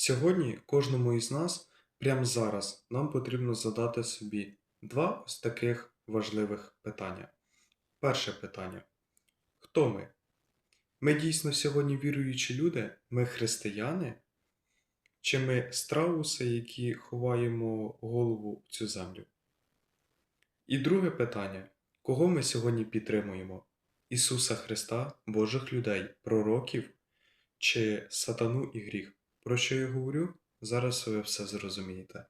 Сьогодні кожному із нас, прямо зараз, нам потрібно задати собі два ось таких важливих питання. Перше питання. Хто ми? Ми дійсно сьогодні віруючі люди? Ми християни? Чи ми страуси, які ховаємо голову в цю землю? І друге питання. Кого ми сьогодні підтримуємо? Ісуса Христа, Божих людей, пророків чи сатану і гріх? Про що я говорю? Зараз ви все зрозумієте.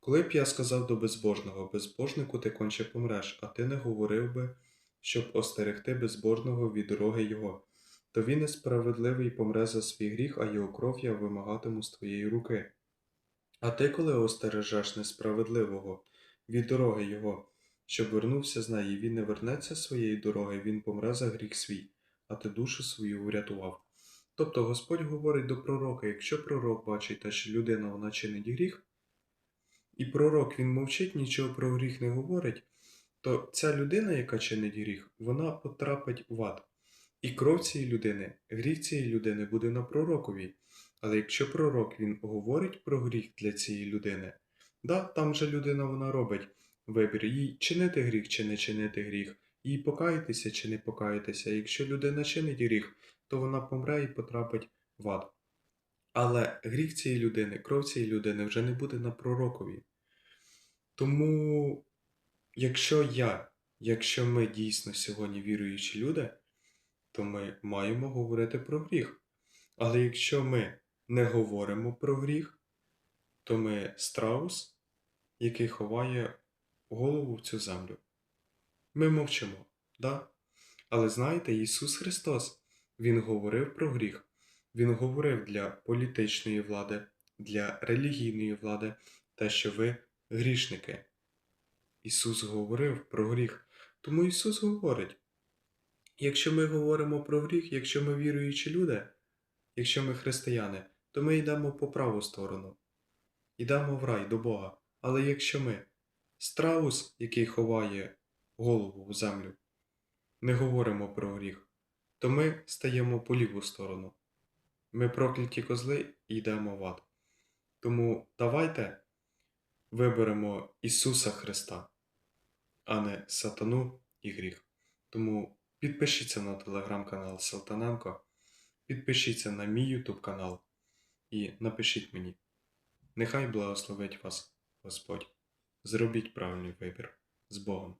Коли б я сказав до безбожного, безбожнику ти конче помреш, а ти не говорив би, щоб остерегти безбожного від дороги його, то він несправедливий помре за свій гріх, а його кров я вимагатиму з твоєї руки. А ти, коли остережеш несправедливого від дороги його, щоб вернувся з неї, він не вернеться своєї дороги, він помре за гріх свій, а ти душу свою врятував. Тобто Господь говорить до пророка, якщо пророк бачить те, що людина вона чинить гріх, і пророк він мовчить, нічого про гріх не говорить, то ця людина, яка чинить гріх, вона потрапить в ад. І кров цієї людини, гріх цієї людини буде на пророкові. Але якщо пророк він говорить про гріх для цієї людини, да, там же людина вона робить вибір, їй чинити гріх чи не чинити гріх, їй покаятися чи не покаятися. Якщо людина чинить гріх, то вона помре і потрапить в ад. Але гріх цієї людини, кров цієї людини вже не буде на пророкові. Тому, якщо я, якщо ми дійсно сьогодні віруючі люди, то ми маємо говорити про гріх. Але якщо ми не говоримо про гріх, то ми страус, який ховає голову в цю землю. Ми мовчимо, да? Але знаєте, Ісус Христос, Він говорив про гріх. Він говорив для політичної влади, для релігійної влади, те, що ви грішники. Ісус говорив про гріх. Тому Ісус говорить: якщо ми говоримо про гріх, якщо ми віруючі люди, якщо ми християни, то ми йдемо по праву сторону, йдемо в рай до Бога. Але якщо ми страус, який ховає голову в землю, не говоримо про гріх, то ми стаємо по ліву сторону. Ми прокляті козли і йдемо в ад. Тому давайте виберемо Ісуса Христа, а не сатану і гріх. Тому підпишіться на телеграм-канал Салтаненко, підпишіться на мій ютуб канал і напишіть мені. Нехай благословить вас Господь. Зробіть правильний вибір з Богом.